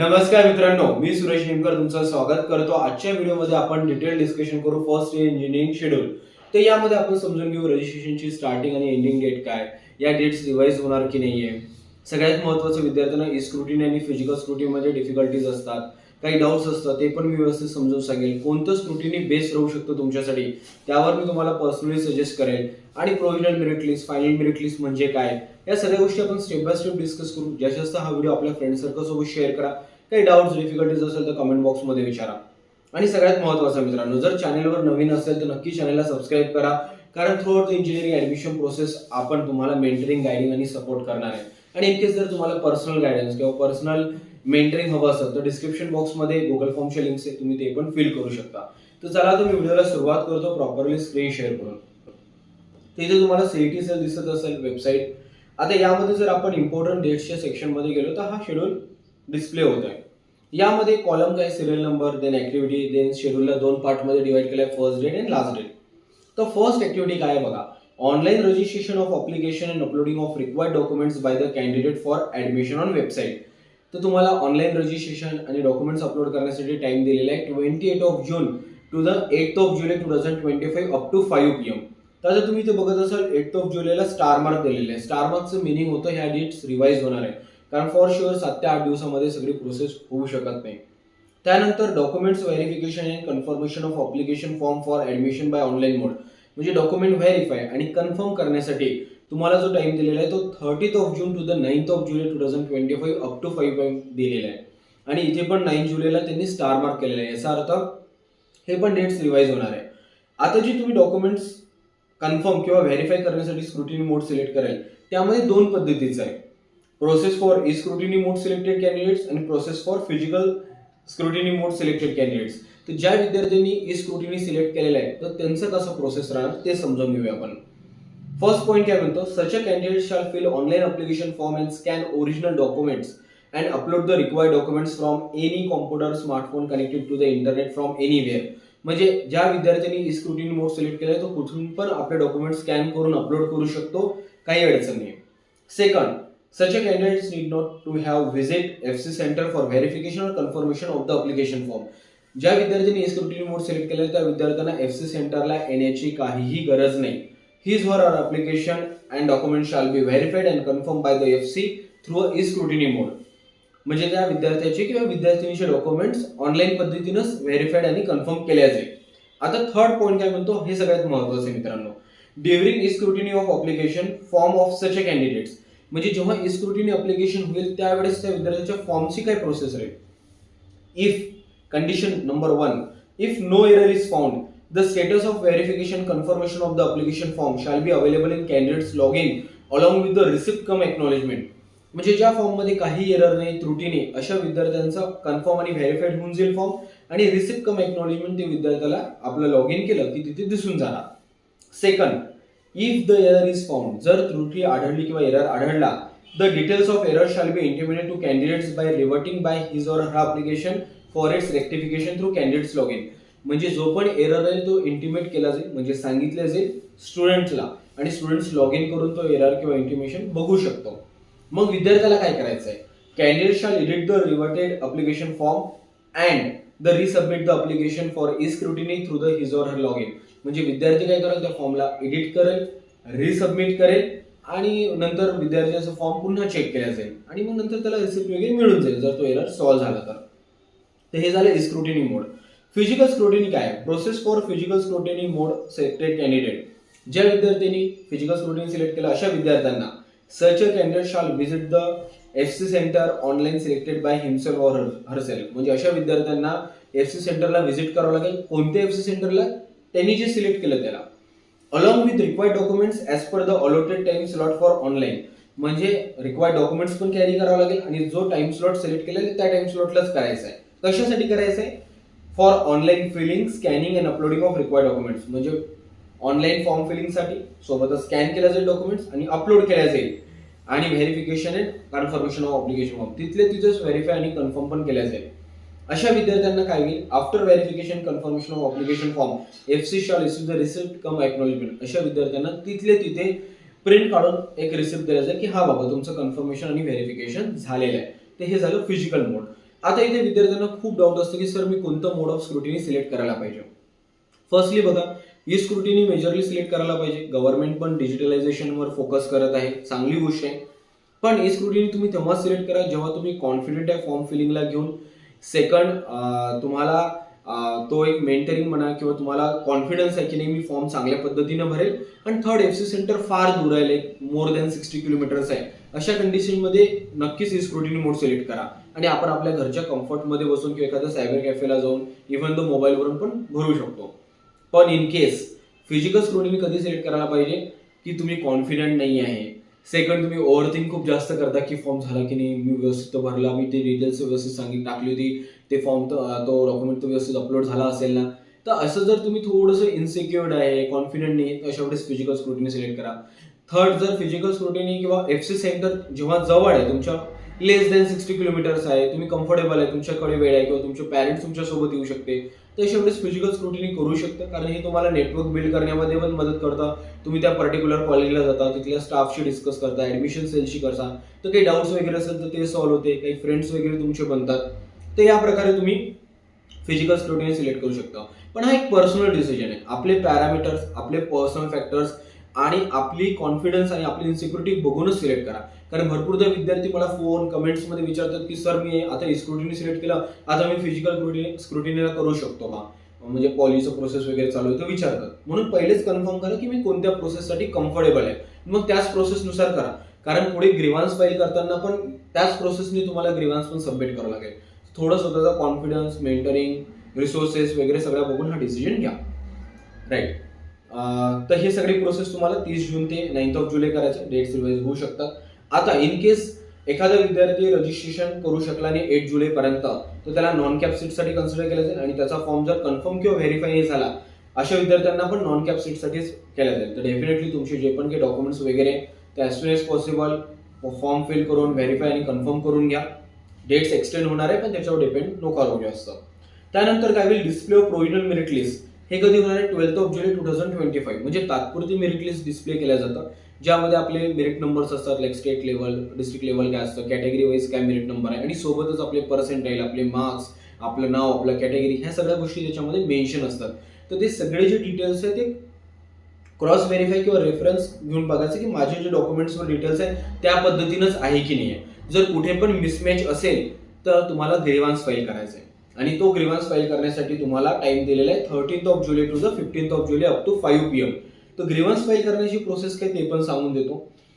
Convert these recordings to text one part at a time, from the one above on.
नमस्कार मित्रांनो मी सुरेश निमकर तुमचं स्वागत करतो. आजच्या व्हिडिओमध्ये आपण डिटेल डिस्कशन करू फर्स्ट इयर इंजिनिअरिंग शेड्यूल तर यामध्ये आपण समजून घेऊ रजिस्ट्रेशनची स्टार्टिंग आणि एंडिंग डेट काय या डेट्स रिवाईज होणार की नाही आहे सगळ्यात महत्त्वाचं विद्यार्थ्यांना ई स्क्रुटिनी आणि फिजिकल स्क्रुटीमध्ये डिफिकल्टीज असतात. काही डाऊट्स असतात ते पण मी व्यवस्थित समजून सांगेल. कोणतं स्क्रुटिनी बेस्ट राहू शकतं तुमच्यासाठी त्यावर मी तुम्हाला पर्सनली सजेस्ट करेल. आणि provisional merit list final merit list म्हणजे काय या सगळ्या गोष्टी आपण स्टेप बाय स्टेप डिस्कस करू. जास्तीत जास्त हा व्हिडिओ आपल्या फ्रेंड सर्कल सोबत शेअर करा. काही डाऊट्स डिफिकल्टीज असेल तर कमेंट बॉक्समध्ये विचारा. आणि सगळ्यात महत्त्वाचं मित्रांनो जर चॅनलवर नवीन असेल तर नक्की चॅनलला सबस्क्राईब करा. कारण throughout engineering admission process आपण तुम्हाला मेंटरिंग गायडिंग आणि सपोर्ट करणार आहे. आणि इन केस जर तुम्हाला पर्सनल गायडन्स किंवा पर्सनल मेंटरिंग हवं असेल तर डिस्क्रिप्शन बॉक्समध्ये गुगल फॉर्मच्या लिंक्स आहे तुम्ही ते पण फिल करू शकता. तर चला तुम्ही व्हिडिओला सुरुवात करतो प्रॉपरली स्क्रीन शेअर करून. तर इथे तुम्हाला सीईटी सेल दिसत असेल वेबसाईट आता यामध्ये जर आपण इम्पॉर्टंट डेट्सच्या सेक्शनमध्ये गेलो तर हा शेड्यूल डिस्प्ले होत आहे यामध्ये कॉलम काय? Serial number then activity then शेड्यूलला दोन पार्टमध्ये डिवाइड आहे first date and last date तर फर्स्ट ऍक्टिव्हिटी काय आहे बघा? Online registration of application and uploading of required documents by the candidate for admission on website तर तुम्हाला ऑनलाईन रजिस्ट्रेशन आणि डॉक्युमेंट्स अपलोड करण्यासाठी टाइम दिलेला आहे twenty eight of June to the eight of July two thousand twenty five up to five P M तर जर तुम्ही ते बघत असाल एट ऑफ जुलैला स्टार मार्क दिलेलं आहे. स्टार मार्कचं मिनिंग होतं ह्या डेट्स रिवाईज होणार आहे. कारण फॉर शुअर सात ते आठ दिवसामध्ये सगळी प्रोसेस होऊ शकत नाही. त्यानंतर documents verification and confirmation of application form for admission by online mode म्हणजे डॉक्युमेंट व्हेरीफाय आणि कन्फर्म करण्यासाठी तुम्हाला जो टाइम दिलेला आहे तो thirtieth of June to the ninth of July two thousand twenty five up to five दिलेला आहे. आणि इथे पण नाईन जुलैला त्यांनी स्टार मार्क केलेला आहे. याचा अर्थ हे पण डेट्स रिवाईज होणार आहे. आता जी तुम्ही डॉक्युमेंट्स कन्फर्म किंवा व्हेरीफाय करण्यासाठी स्क्रुटिनी मोड सिलेक्ट कराल त्यामध्ये दोन पद्धतीचं आहे. Process for E scrutiny mode selected candidates आणि process for physical scrutiny mode selected candidates तर ज्या विद्यार्थ्यांनी ई स्क्रुटिनी सिलेक्ट केलेलं आहे तर त्यांचं कसं प्रोसेस राहणार ते समजावून घेऊया आपण. फर्स्ट पॉईंट काय म्हणतो? Such a candidate shall fill online application form and scan original documents and upload the required documents from any computer smartphone connected to the internet from anywhere म्हणजे ज्या विद्यार्थ्यांनी ई स्क्रुटिनी मोड सिलेक्ट केला आहे तो कुठून पण आपले document scan करून अपलोड करू शकतो काही अडचण नाही. Second such a candidates need not to have visit FC center for verification or confirmation of the application form. ज्या विद्यार्थ्यांनी स्क्रुटिनी मोड सिलेक्ट केले त्या विद्यार्थ्यांना एफ सी सेंटरला येण्याची काहीही गरज नाही. हिज वर R application and document shall be verified and confirm by the F C through a e scrutiny mode म्हणजे त्या विद्यार्थ्याचे किंवा विद्यार्थिनीचे डॉक्युमेंट्स ऑनलाईन पद्धतीनंच व्हेरीफाईड आणि कन्फर्म केले जाईल आता थर्ड पॉईंट काय म्हणतो? हे सगळ्यात महत्वाचं आहे मित्रांनो. During E scrutiny of application form of such a candidates म्हणजे जेव्हा ई स्क्रुटिनी अप्लिकेशन होईल त्यावेळेस त्या विद्यार्थ्याच्या फॉर्मची काय प्रोसेस राहील? If condition number one if no error is found the status of verification confirmation of the application form shall be available in candidates log in along with the receipt cum acknowledgement म्हणजे ज्या फॉर्ममध्ये काही error नाही त्रुटी नाही अशा विद्यार्थ्यांचा confirm आणि व्हेरीफाईड होऊन जाईल फॉर्म आणि रिसिप्ट कम एक्नॉलेजमेंट ते विद्यार्थ्याला आपलं लॉग इन केलं की तिथे दिसून जाणार. Second if the error is found जर त्रुटी आढळली किंवा एरर आढळला the details of error shall be intimated to candidates by reverting by his or her application for its rectification through candidates log in म्हणजे जो पण एरर आहे तो इंटिमेट केला जाईल. म्हणजे सांगितलं जाईल स्टुडंटला आणि स्टुडंट्स लॉग इन करून तो एरर किंवा इंटिमेशन बघू शकतो. मग विद्यार्थ्याला काय करायचं आहे candidate shall edit the reverted application form and the resubmit the application for E scrutiny through the his or her log in म्हणजे विद्यार्थी काय करेल त्या फॉर्मला एडिट करेल रिसबमिट करेल आणि नंतर विद्यार्थ्याचा फॉर्म पुन्हा चेक केला जाईल. आणि मग नंतर त्याला रिसिप्ट वगैरे मिळून जाईल जर तो एरर सॉल्व्ह झाला तर. तर हे झालं स्क्रुटिनी मोड फिजिकल स्क्रुटिनी काय? Process for physical scrutiny mode selected candidate ज्या विद्यार्थ्यांनी फिजिकल स्क्रुटिनी सिलेक्ट केलं अशा विद्यार्थ्यांना such a candidate shall visit the F C centre online selected by himself or herself म्हणजे अशा विद्यार्थ्यांना एफ सी सेंटरला व्हिजिट करावं लागेल. कोणत्या एफ सी सेंटरला त्यांनी जे सिलेक्ट केलं त्याला. Along with required documents as per the allotted time slot for online म्हणजे रिक्वायर्ड डॉक्युमेंट्स पण कॅरी करावं लागेल आणि जो टाइम स्लॉट सिलेक्ट केलेला आहे त्या टाइम स्लॉटलाच करायचा आहे. कशासाठी करायचं आहे? For online filling scanning and uploading of required documents म्हणजे ऑनलाईन फॉर्म फिलिंगसाठी सोबतच स्कॅन केला जाईल डॉक्युमेंट्स आणि अपलोड केल्या जाईल. आणि verification and confirmation of application form तिथले तिथेच व्हेरीफाय आणि कन्फर्म पण केल्या जाईल. अशा विद्यार्थ्यांना काय होईल? After verification confirmation of application form F C shall issue the receipt cum acknowledgement अशा विद्यार्थ्यांना तिथले तिथे प्रिंट काढून एक रिसिप्ट दिला जाईल की हा बाबा तुमचं कन्फर्मेशन आणि व्हेरिफिकेशन झालेलं आहे. ते हे झालं फिजिकल मोड आता इथे विद्यार्थ्यांना खूप डाऊट असतं की सर मी कोणतं मोड ऑफ स्क्रुटिनी सिलेक्ट करायला पाहिजे? फर्स्टली बघा ई स्क्रुटिनी मेजरली सिलेक्ट करायला पाहिजे. गव्हर्नमेंट पण डिजिटलायझेशनवर फोकस करत आहे. चांगली गोष्ट आहे. पण ई स्क्रुटिनी तुम्ही तेव्हा सिलेक्ट करा जेव्हा तुम्ही कॉन्फिडंट आहे फॉर्म फिलिंगला घेऊन. सेकंड तुम्हाला तो एक मेंटरिंग म्हणा किंवा तुम्हाला कॉन्फिडन्स आहे की नाही मी फॉर्म चांगल्या पद्धतीनं भरेल. आणि थर्ड एफ सी सेंटर फार दूर आहे like more than sixty kilometres आहे. अशा कंडिशनमध्ये नक्कीच ही स्क्रुटिनी मोड सिलेक्ट करा. आणि आपण आपल्या घरच्या कम्फर्टमध्ये बसून किंवा एखाद्या सायबर कॅफेला जाऊन इव्हन तो मोबाईलवरून पण भरू शकतो. पण इन केस फिजिकल स्क्रुटिनी कधी सिलेक्ट करायला पाहिजे? की तुम्ही कॉन्फिडंट नाही आहे. सेकंड तुम्ही ओव्हरथिंक खूप जास्त करता की फॉर्म झाला की नाही मी व्यवस्थित तो भरला मी ते डिटेल्स व्यवस्थित सांगितली टाकली होती ते फॉर्म तो डॉक्युमेंट तो व्यवस्थित अपलोड झाला असेल ना. तर असं जर तुम्ही थोडंसं इन्सिक्युअर्ड आहे कॉन्फिडंट नाही तर अशा वेळेस फिजिकल स्क्रुटिनी सिलेक्ट करा. थर्ड जर फिजिकल स्क्रुटिनी किंवा एफ सी सेंटर जेव्हा जवळ आहे तुमच्या लेस दॅन सिक्स्टी किलोमीटर्स आहे तुम्ही कम्फर्टेबल आहे तुमच्याकडे वेळ आहे किंवा तुमचे पॅरेंट्स तुमच्यासोबत येऊ शकते तर वेळेस फिजिकल स्क्रुटिनी करू शकता कारण हे तुम्हाला नेटवर्क बिल्ड करण्यामध्ये पण मदत करतं. तुम्ही त्या पर्टिक्युलर कॉलेजला जाता तिथल्या स्टाफशी डिस्कस करता ऍडमिशन सेलशी करता. तर काही डाऊट्स वगैरे असेल तर ते सॉल्व्ह होते काही फ्रेंड्स वगैरे तुमचे बनतात. तर या प्रकारे तुम्ही फिजिकल स्क्रुटिनी सिलेक्ट करू शकता. पण हा एक पर्सनल डिसिजन आहे. आपले पॅरामीटर्स आपले पर्सनल फॅक्टर्स आणि आपली कॉन्फिडन्स आणि आपली इन्सिक्युरिटी बघूनच सिलेक्ट करा. कारण भरपूरदा विद्यार्थी मला फोन कमेंट्समध्ये विचारतात की सर मी आता स्क्रुटिनी सिलेक्ट केला. आता मी फिजिकल स्क्रुटिनी स्क्रुटिनीला करू शकतो का? म्हणजे पॉलिसीचं प्रोसेस वगैरे चालू आहे तर विचारतात. म्हणून पहिलेच कन्फर्म करा की मी कोणत्या प्रोसेससाठी कम्फर्टेबल आहे. मग त्याच प्रोसेसनुसार करा. कारण पुढे ग्रीवान्स फाईल करताना पण त्याच प्रोसेसने तुम्हाला ग्रीवान्स पण सबमिट करावं लागेल. थोडं स्वतःचा कॉन्फिडन्स मेंटरिंग रिसोर्सेस वगैरे सगळ्या बघून हा डिसिजन घ्या. राईट तर हे सगळी प्रोसेस तुम्हाला तीस जून ते नाईन्थ ऑफ जुलै करायचे डेट्स रिवाईज होऊ शकतात. आता इन केस एखादा विद्यार्थी रजिस्ट्रेशन करू शकला आणि एट जुलैपर्यंत तर त्याला नॉन कॅप सीटसाठी कन्सिडर केलं जाईल आणि त्याचा फॉर्म जर कन्फर्म किंवा व्हेरीफाय नाही झाला अशा विद्यार्थ्यांना पण नॉन कॅप सीटसाठीच केलं जाईल. तर डेफिनेटली तुमचे जे पण काही डॉक्युमेंट्स वगैरे ते as soon as possible form fill करून व्हेरीफाय आणि कन्फर्म करून घ्या. डेट्स एक्सटेंड होणार आहे पण त्याच्यावर डिपेंड नो करू असतं त्यानंतर काय होईल? Display of provisional merit list हे कधी होणार आहे? Twelfth of July two thousand twenty five. म्हणजे तात्पुरती मेरिट लिस्ट डिस्प्ले केल्या जातात. ज्यामध्ये आपले मेरिट नंबर्स असतात like state level district level काय असतं कॅटेगरी वाईज काय मेरिट नंबर आहे आणि सोबतच आपले पर्सेंटाईल आपले मार्क्स आपलं नाव आपलं कॅटेगरी ह्या सगळ्या गोष्टी त्याच्यामध्ये मेन्शन असतात. तर ते सगळे जे डिटेल्स आहेत ते क्रॉस व्हेरीफाय किंवा रेफरन्स घेऊन बघायचं की माझे जे डॉक्युमेंट्सवर डिटेल्स आहेत त्या पद्धतीनंच आहे की नाही आहे. जर कुठे पण मिसमॅच असेल तर तुम्हाला ग्रेव्हान्स फाईल करायचं आहे आणि तो ग्रीवान्स फाईल करण्यासाठी तुम्हाला टाइम दिलेला आहे thirteenth of July to the fifteenth of July up to five P M तर ग्रीवान्स फाईल करण्याची प्रोसेस काय ते पण सांगून देतो.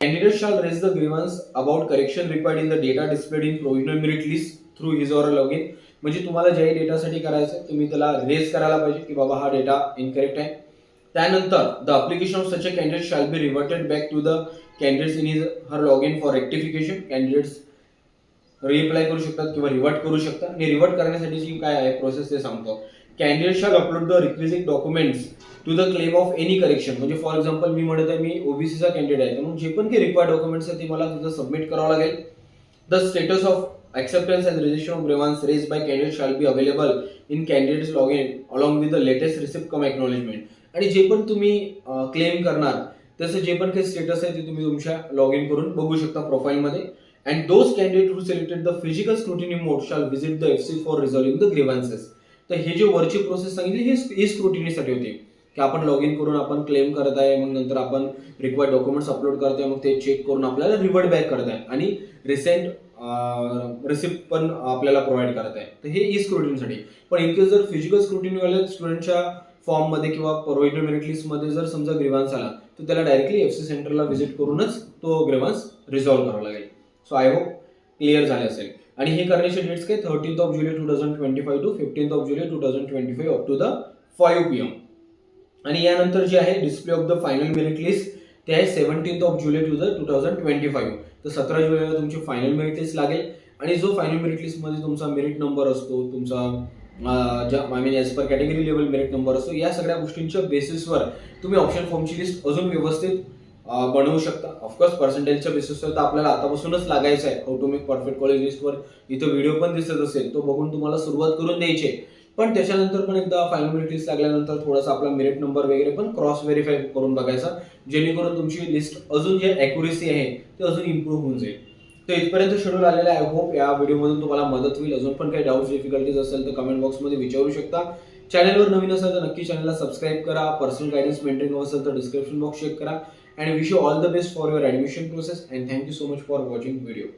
Candidate shall raise the grievance about correction required in the data displayed in provisional merit list through his or log in म्हणजे तुम्हाला ज्याही डेटासाठी करायचं तुम्ही त्याला रेज करायला पाहिजे की बाबा हा डेटा इनकरेक्ट आहे. त्यानंतर the application of such a candidate shall be reverted back to the candidates in his her log in for rectification candidates reapply करू शकतात किंवा रिवर्ट करू शकतात. आणि रिवर्ट करण्यासाठी जी काय आहे प्रोसेस ते सांगतो. Candidate shall upload the requisite documents to the claim of any correction म्हणजे फॉर एक्झाम्पल मी म्हणत आहे मी ओबीसीचा कॅन्डिडेट आहे. म्हणून जे पण काही रिक्वायर्ड डॉक्युमेंट्स आहेत ते मला तिथं सबमिट करावं लागेल. The status of acceptance and registration of grievance raised by candidate shall be available in candidate's login along with the latest receipt come acknowledgement. आणि जे पण तुम्ही क्लेम करणार त्याचं जे पण काही स्टेटस आहे ते तुम्ही तुमच्या लॉग इन करून बघू शकता प्रोफाईलमध्ये and those candidate who selected the physical scrutiny mode shall visit the F C for the the तर हे जे वरची प्रोसेस सांगितली हे स्क्रुटिनीसाठी होती. की आपण लॉग इन करून आपण क्लेम करत आहे मग नंतर आपण रिक्वायर्ड डॉक्युमेंट्स अपलोड करतोय मग ते चेक करून आपल्याला रिवर्ट बॅक करत आहे. आणि रिसेंट रिसिप्ट पण आपल्याला प्रोव्हाइड करत आहे. तर हे ई स्क्रुटिनीसाठी पण इनकेस जर फिजिकल स्क्रुटिनीवाल्या स्टुडंटच्या फॉर्ममध्ये किंवा प्रोव्हिजनल मेरिट लिस्टमध्ये जर समजा ग्रीवान्स आला तर त्याला डायरेक्टली एफ सी सेंटरला व्हिजिट करूनच तो ग्रीवान्स रिझॉल्व्ह करावा लागेल. सो आय होप क्लिअर झाले असेल. आणि हे करण्याचे डेट्स काय? Thirteenth of July two thousand twenty five to fifteenth of July two thousand twenty five up to the five P M आणि यानंतर जे आहे display of the final merit list ते आहे seventeenth of July to the two thousand twenty five तर सतरा जुलैला तुमची फायनल मेरिट लिस्ट लागेल. आणि जो फायनल मेरिट लिस्टमध्ये तुमचा मेरिट नंबर असतो तुमचा ज्या I mean as per category level merit number असतो या सगळ्या गोष्टींच्या बेसिसवर तुम्ही ऑप्शन फॉर्मची लिस्ट अजून व्यवस्थित बनवू शकता. ऑफकोर्स पर्सेंटेजच्या बेसिसवर तर आपल्याला आतापासूनच लागायचं आहे. हाऊ परफेक्ट कॉलेज लिस्टवर इथं व्हिडिओ पण दिसत असेल. तो बघून तुम्हाला सुरुवात करून द्यायची पण त्याच्यानंतर पण एकदा फायनल लिस्ट लागल्यानंतर थोडासा आपला मेरिट नंबर वगैरे पण क्रॉस व्हेरीफाय करून बघायचा. जेणेकरून तुमची लिस्ट अजून जे ॲक्युरेसी आहे ते अजून इम्प्रूव्ह होऊन जाईल. तर इथपर्यंत शेड्यूल आलेला आहे. आय होप या व्हिडिओमधून तुम्हाला मदत होईल. अजून पण काही डाऊट्स डिफिकल्टीज असेल तर कमेंट बॉक्समध्ये विचारू शकता. चॅनलवर नवीन असेल तर नक्की चॅनलला सबस्क्राईब करा. पर्सनल गायडन्स मेंटेन असेल तर डिस्क्रिप्शन बॉक्स चेक करा. and I wish you all the best for your admission process and thank you so much for watching the video.